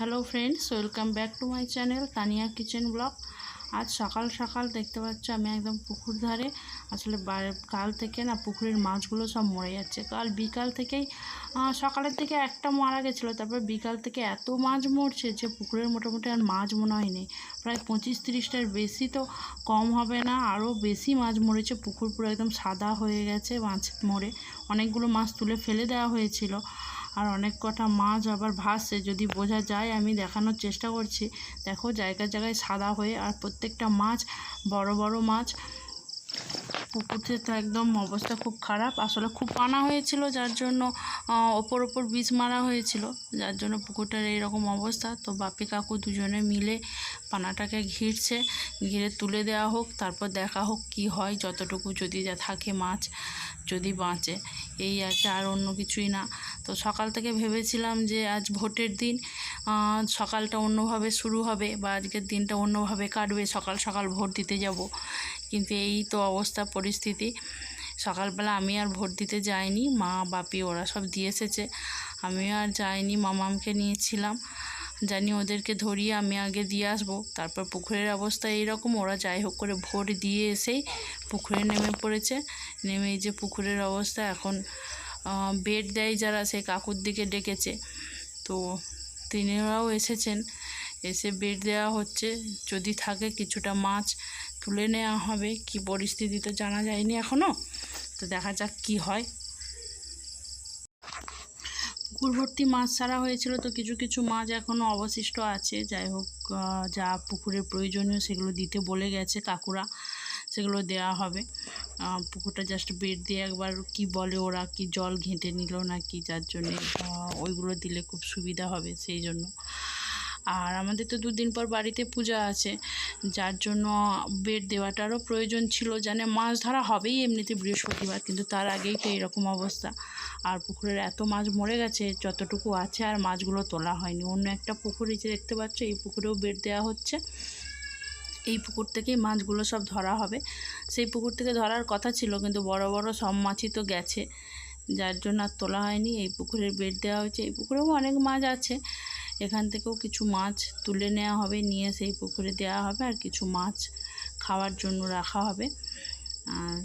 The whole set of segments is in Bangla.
Hello friends welcome back to my channel Tania kitchen blog আজ সকাল সকাল দেখতে পাচ্ছ আমি একদম পুকুর ধারে। আসলে কাল থেকে না পুকুরের মাছগুলো সব মরে যাচ্ছে। কাল বিকাল থেকেই সকালের থেকে একটা মারা গেছিল, তারপর বিকাল থেকে এত মাছ মরছে যে পুকুরের মোটামুটি আর মাছ মনে হয় নেই প্রায় পঁচিশ তিরিশটার বেশি তো কম হবে না, আরও বেশি মাছ মরেছে। পুকুর পুরো একদম সাদা হয়ে গেছে, মাছ মরে। অনেকগুলো মাছ তুলে ফেলে দেওয়া হয়েছিল। আর অনেক কটা মাছ আবার ভাসছে। যদি বোঝা যায়, আমি দেখানোর চেষ্টা করছি। দেখো, জায়গায় জায়গায় সাদা হয়ে আর প্রত্যেকটা মাছ, বড় বড় মাছ পুকুরতে তো একদম অবস্থা খুব খারাপ। আসলে খুব পানা হয়েছিল, যার জন্য ওপর ওপর বীজ মারা হয়েছিল। যার জন্য পুকুরটার এইরকম অবস্থা। তো বাপি কাকু দুজনে মিলে পানাটাকে ঘিরছে, ঘিরে তুলে দেওয়া হোক, তারপর দেখা হোক কি হয়, যতটুকু যদি যা থাকে মাছ, যদি বাঁচে। এই আছে আর অন্য কিছুই না। তো সকাল থেকে ভেবেছিলাম যে আজ ভোটের দিন সকালটা অন্যভাবে শুরু হবে বা আজকের দিনটা অন্যভাবে কাটবে। সকাল সকাল ভোট দিতে যাব। কিন্তু এই তো অবস্থা, পরিস্থিতি। সকালবেলা আমি আর ভোট দিতে যাইনি, মা, বাপি, ওরা সব দিয়ে এসেছে। আমিও আর যাইনি, মামামকে নিয়েছিলাম। জানি ওদেরকে ধরিয়ে আমি আগে দিয়ে আসব। তারপর পুকুরের অবস্থা এইরকম, ওরা যাই হোক করে ভোট দিয়ে এসেই পুকুরে নেমে পড়েছে। নেমে এই যে পুকুরের অবস্থা, এখন বেড দেয় যারা, সে কাকুর দিকে ডেকেছে। তো তিনিরাও এসেছেন। এসে বেড দেওয়া হচ্ছে। যদি থাকে কিছুটা মাছ তুলে নেওয়া হবে। কি পরিস্থিতি তো জানা যায়নি এখনও তো দেখা যাক কি হয়। পুকুর ভর্তি মাছ ছাড়া হয়েছিল তো কিছু কিছু মাছ এখনও অবশিষ্ট আছে। যাই হোক যা পুকুরের প্রয়োজনীয় সেগুলো দিতে বলে গেছে কাকুরা। সেগুলো দেওয়া হবে। পুকুরটা জাস্ট বেড দিয়ে একবার কি বলে ওরা, কি জল ঘেঁটে নিল না কি, যার জন্যে ওইগুলো দিলে খুব সুবিধা হবে সেই জন্য। আর আমাদের তো দুদিন পর বাড়িতে পূজা আছে, যার জন্য বেড দেওয়াটারও প্রয়োজন ছিল, জানে মাছ ধরা হবেই এমনিতে বৃহস্পতিবার, কিন্তু তার আগেই তো এরকম অবস্থা। আর পুকুরের এত মাছ মরে গেছে, যতটুকু আছে আর মাছগুলো তোলা হয়নি। অন্য একটা পুকুরে যে দেখতে পাচ্ছ, এই পুকুরেও বেড দেওয়া হচ্ছে। এই পুকুর থেকেই মাছগুলো সব ধরা হবে। সেই পুকুর থেকে ধরার কথা ছিল, কিন্তু বড় বড় সব মাছই তো গেছে। যার জন্য আর তোলা হয়নি, এই পুকুরের বেড দেওয়া হয়েছে। এই পুকুরেও অনেক মাছ আছে। এখান থেকেও কিছু মাছ তুলে নেওয়া হবে, নিয়ে সেই পুকুরে দেওয়া হবে আর কিছু মাছ খাওয়ার জন্য রাখা হবে। আর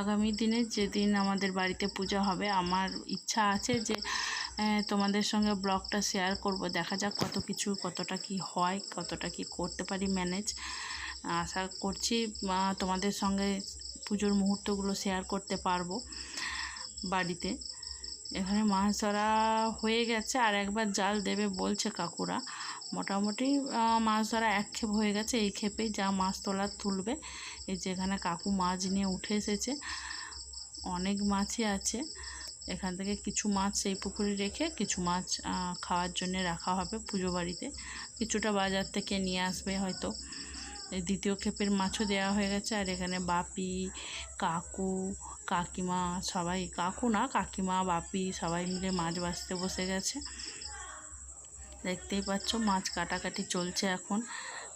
আগামী দিনে যেদিন আমাদের বাড়িতে পূজা হবে, আমার ইচ্ছা আছে যে তোমাদের সঙ্গে ব্লগটা শেয়ার করব। দেখা যাক কত কিছু, কতটা কি হয়, কতটা কি করতে পারি ম্যানেজ আশা করছি তোমাদের সঙ্গে পুজোর মুহূর্তগুলো শেয়ার করতে পারব বাড়িতে। এখানে মাছ ধরা হয়ে গেছে আর একবার জাল দেবে বলছে কাকুরা। মোটামুটি মাছ ধরা এক ক্ষেপ হয়ে গেছে, এই ক্ষেপেই যা মাছ তোলার তুলবে। এই যেখানে কাকু মাছ নিয়ে উঠে এসেছে। অনেক মাছই আছে। এখান থেকে কিছু মাছ সেই পুকুরে রেখে কিছু মাছ খাওয়ার জন্য রাখা হবে পুজো বাড়িতে। কিছুটা বাজার থেকে নিয়ে আসবে হয়তো। দ্বিতীয় ক্ষেপের মাছও দেওয়া হয়ে গেছে। আর এখানে বাপি, কাকু, কাকিমা সবাই, কাকু না, কাকিমা, বাপি সবাই মিলে মাছ বাছতে বসে গেছে। দেখতেই পাচ্ছ মাছ কাটাকাটি চলছে এখন।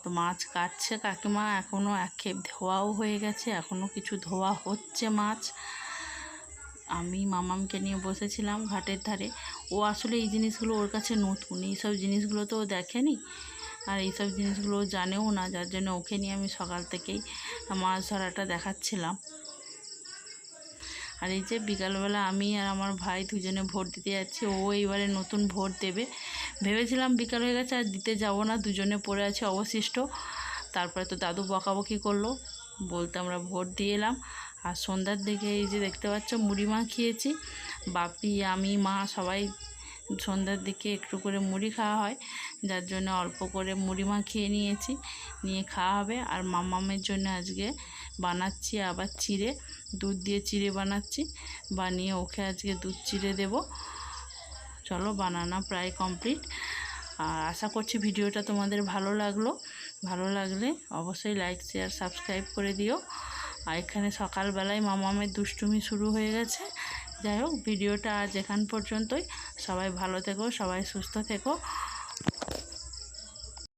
তো মাছ কাটছে কাকিমা এখনও এক ক্ষেপ ধোয়াও হয়ে গেছে এখনও কিছু ধোয়া হচ্ছে মাছ। আমি মামামকে নিয়ে বসেছিলাম ঘাটের ধারে। ও আসলে এই জিনিসগুলো ওর কাছে নতুন, এইসব জিনিসগুলো তো ও দেখেনি। আর এইসব জিনিসগুলো জানেও না, যার জন্য ওকে নিয়ে আমি সকাল থেকেই মাছ ধরাটা দেখাচ্ছিলাম। আর এই যে বিকালবেলা আমি আর আমার ভাই দুজনে ভোট দিতে যাচ্ছি, ও এইবারে নতুন ভোট দেবে। ভেবেছিলাম বিকাল হয়ে গেছে, আর দিতে যাব না, দুজনে পড়ে আছে অবশিষ্ট। তারপরে তো দাদু বকাবকি করল, বলতে আমরা ভোট দিয়ে এলাম। আর সন্ধ্যার দিকে এই যে দেখতে পাচ্ছ, মুড়ি মা খেয়েছি। বাপি, আমি, মা সবাই সন্ধ্যার দিকে একটু করে মুড়ি খাওয়া হয়, যার জন্য অল্প করে মুড়ি মা খেয়ে নিয়েছি, নিয়ে খাওয়া হবে। আর মামামের জন্য আজকে বানাচ্ছি আবার চিড়ে, দুধ দিয়ে চিড়ে বানাচ্ছি। বানিয়ে ওকে আজকে দুধ চিড়ে দেব। চলো বানানো প্রায় কমপ্লিট। আর আশা করছি ভিডিওটা তোমাদের ভালো লাগল। ভালো লাগলে অবশ্যই লাইক, শেয়ার, সাবস্ক্রাইব করে দিও। আর এখানে সকালবেলায় মামামের দুষ্টুমি শুরু হয়ে গেছে। যাই হোক ভিডিওটা আজ এখান পর্যন্তই। সবাই ভালো থেকো সবাই সুস্থ থেকো।